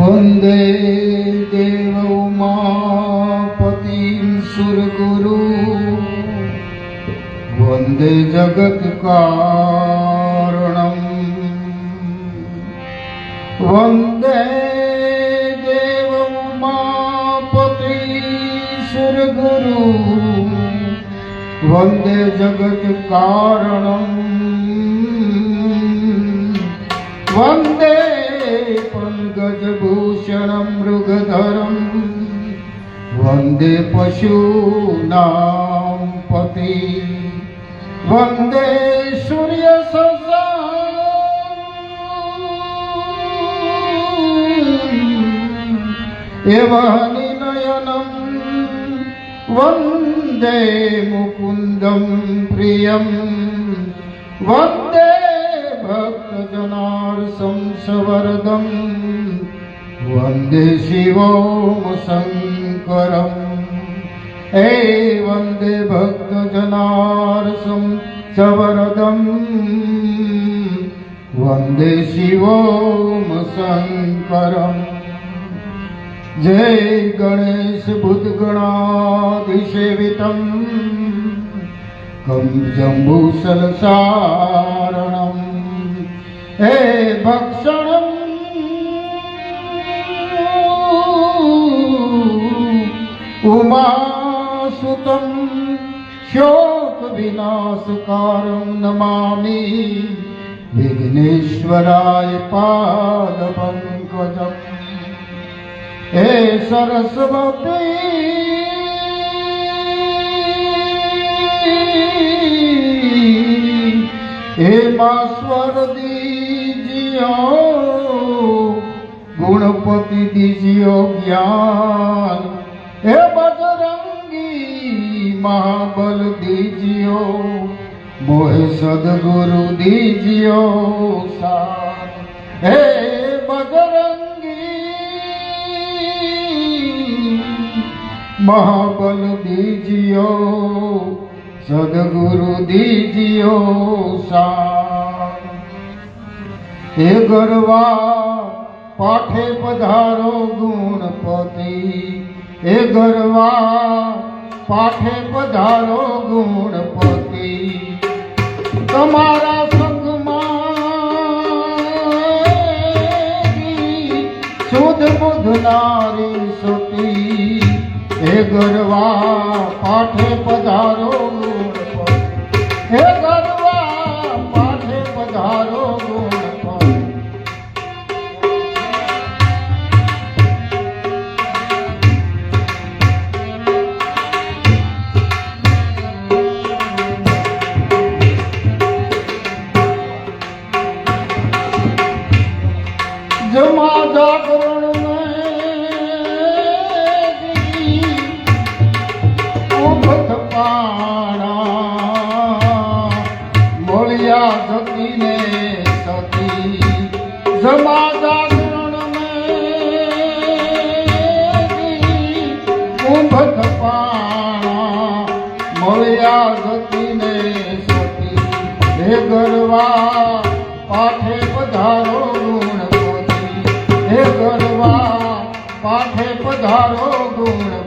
वन्दे देव उमापतिं सुरगुरु वन्दे जगत्कारणम् वन्दे देव उमापति सुरगुरु वन्दे जगत्कारणम् पङ्कजभूषणं मृगधरम् वन्दे पशूनां पति वन्दे सूर्यससा एव निनयनं वन्दे मुकुन्दं प्रियं वन्दे भक्तजनार्सं सवरदम् वन्दे शिवों शङ्करम् हे वन्दे भक्तजनार्सं सवरदम् वन्दे शिवों शङ्करम् जय गणेश बुद्गणादिसेवितम् कं जम्बूसलसारणम् हे भक्षणम् ઉમાસુતમ શોક વિનાશકારમ નમામી વિઘ્નેશ્વરાય પાદપંકજમ હે સરસ્વતી હે માસ્વરદી જીઓ ગુણપતિ દીજીઓ જ્ઞાન હે મહાબલ દીજિયો, મોહે સદગુરુ દીજિયો સાથ હે બજરંગી, મહાબલ દીજિયો, સદગુરુ દીજિયો સાથ હે ગરવા, પાઠે પધારો ગુણપતિ. હે ગરવા પાઠે પધારો ગુણપતિ. તમારા સંગમાં શુદ્ધ બુદ્ધ નારી સતી. હે ગરવા પાઠે પધારો જમા જાગરણ પાણા મોળિયા સતીને સતી. જમા જાગરણ ઉભત પાણા મોળિયા સતીને સતી. હે ગરવા પાઠે પધારો ગુણપતિ હે ગરવા પાઠે પધારો ગુણપતિ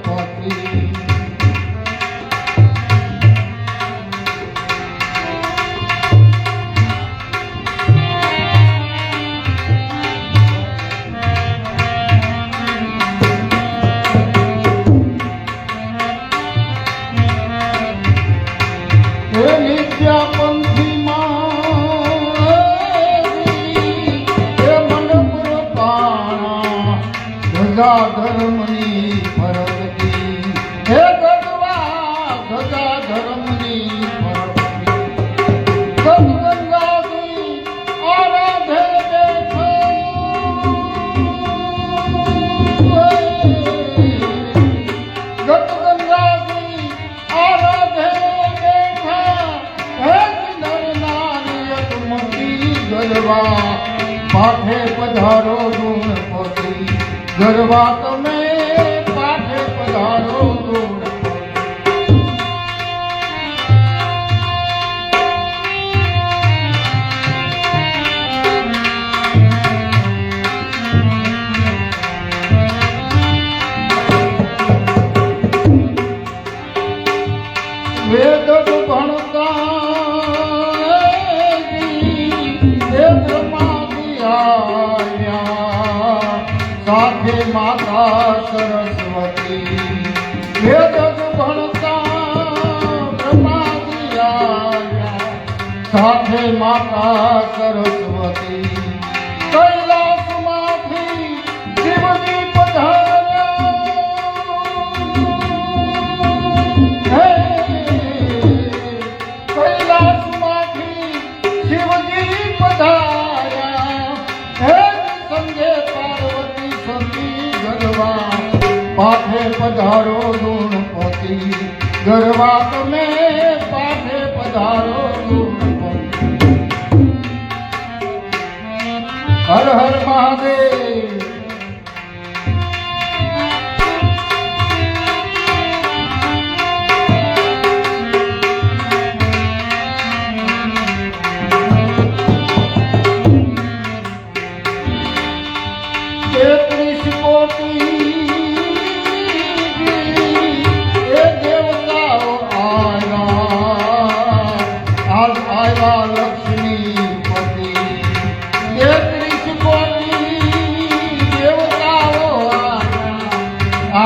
માયા સાથે માતા સરસ્વતી. વેદ ભણતા પ્રમાદ સાથે માતા સરસ્વતી. પધારો ગુણપતિ. ગરવા તમે પાસે પધારો ગુણપતિ. હર હર મહાદેવ.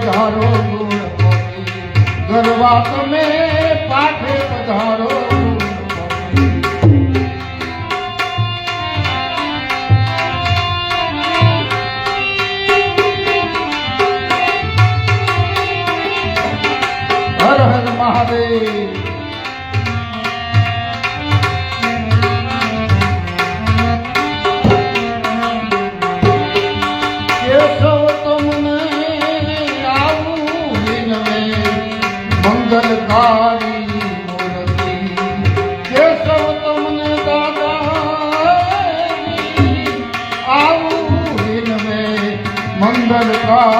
પધારો ગુણ ગરવા તમે પાઠે પધારો મંગલકારી મૂર્તિ કેશવ તમને દાદા આવું હિન મેં મંગલકારી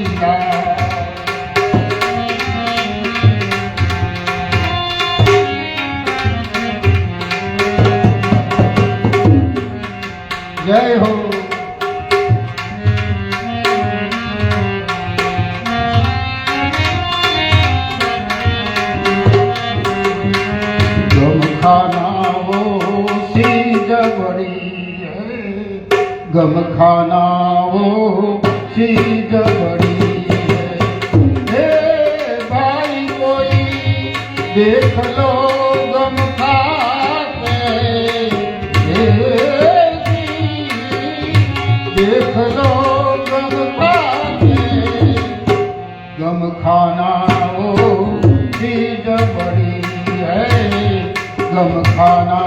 कसम खाना वो चीज बड़ी है गम खाना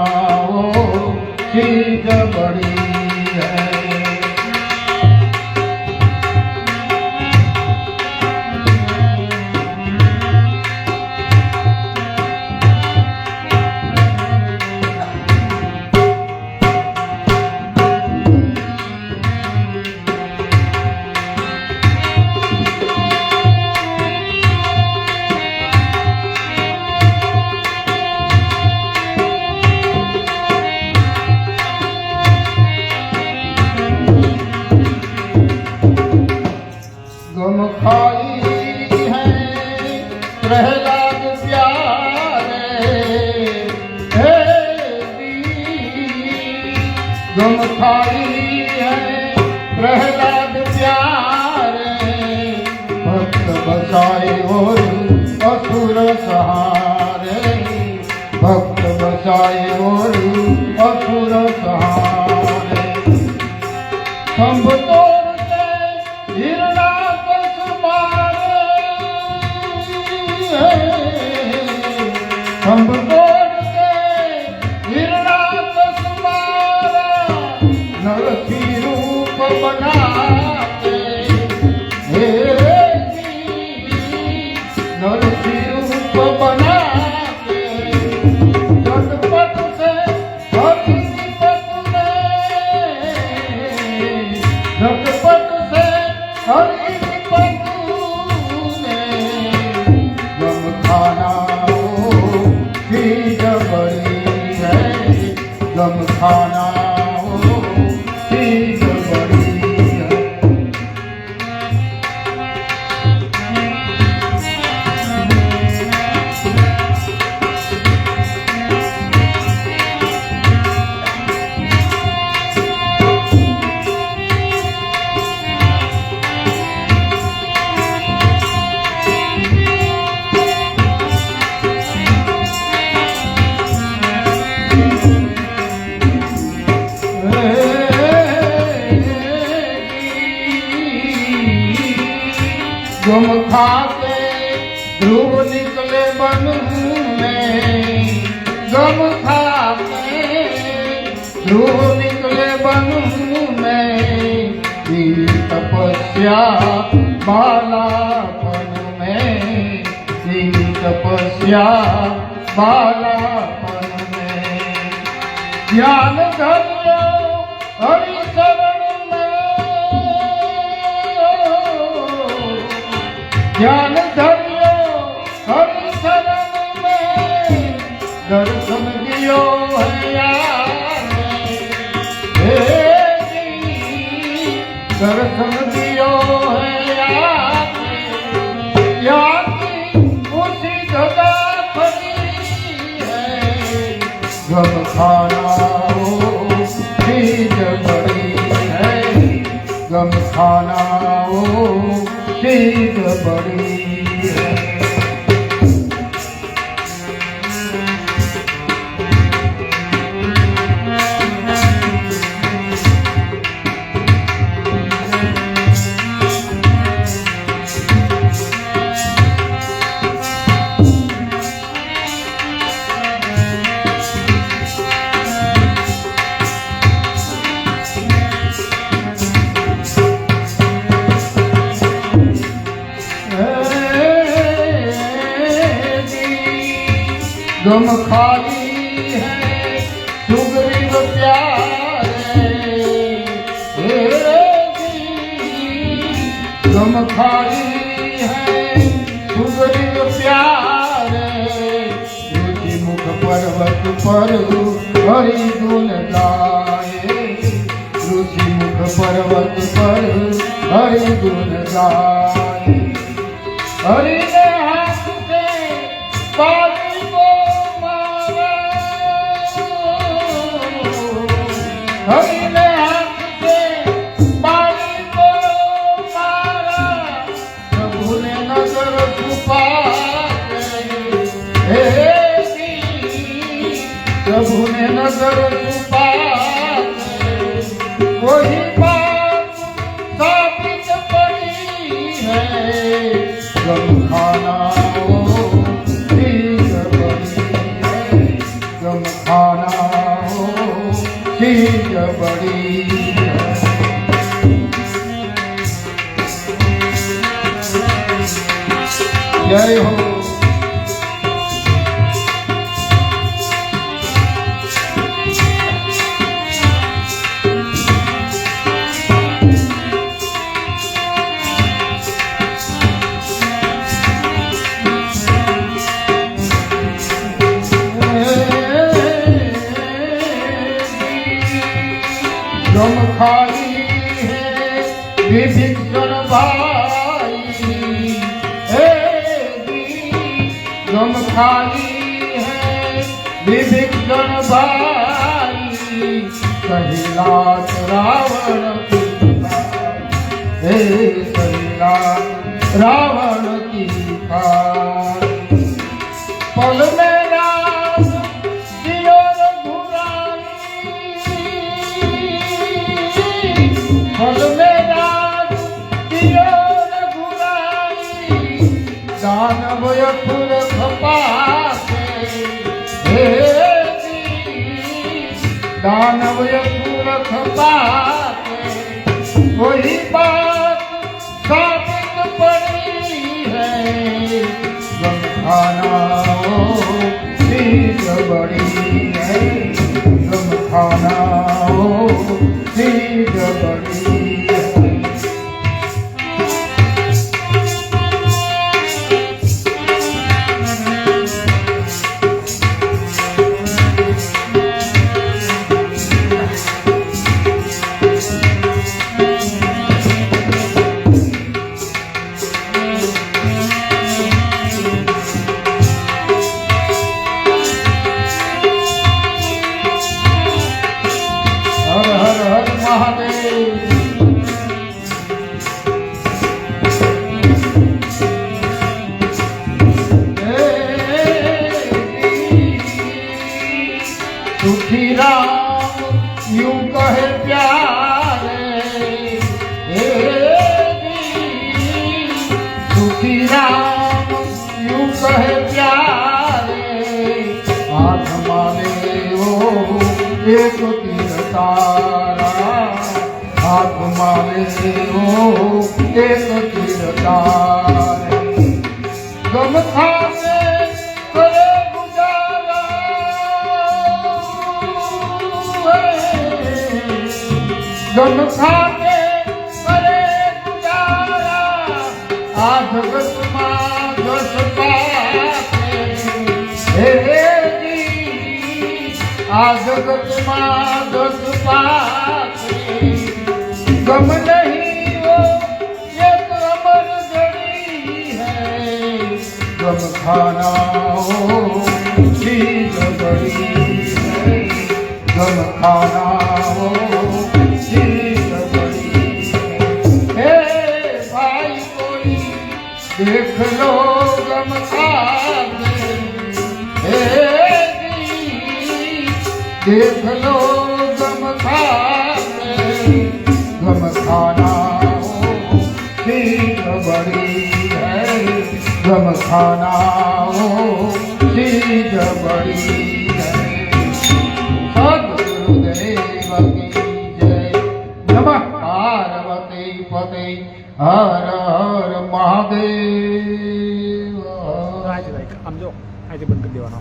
전부 गम था निकले बनू में तपस्या बालापन में तपस्या बालापन में ज्ञान धर्म हरि में ज्ञान সংসানা ও সেই दम खाली है सुग्रीव प्यारे दम खाली है सुग्रीव प्यारे ज्योति मुख पर्वत पर हरि गुण गाए ऋषि मुख पर्वत पर हरि गुण गाए हरि जय हो વિભિન્ન ભાઈ કૈલાસ રાવણ હે રાવણ હોય પૂરખ પાત કોઈ બાત સાબિત પડી હૈ. ગમખાનાઓ ઠીક હર સુખી રામ, યું કહે પ્યારે સુખી રામ યું કહે પ્યારે હાથમાં લેવો એક તીર તારા હાથમાં લેવો એક તીર તારે ગમ ખાતે કરે ગુજારા ગમ ખાતે કરે ગુજારા આ જગતમાં આ જગતમાં દસ પાતે गम नहीं वो ये तो अमर घड़ी है गम खाना हो जी है गम खाना हे भाई देख लो गम खाने देख लो સદગુરુદેવ કી જય નમઃ પાર્વતી પતે હર હર મહાદેવ રાજભાઈ આમ જો અહીંથી બંધ કરી દેવાનો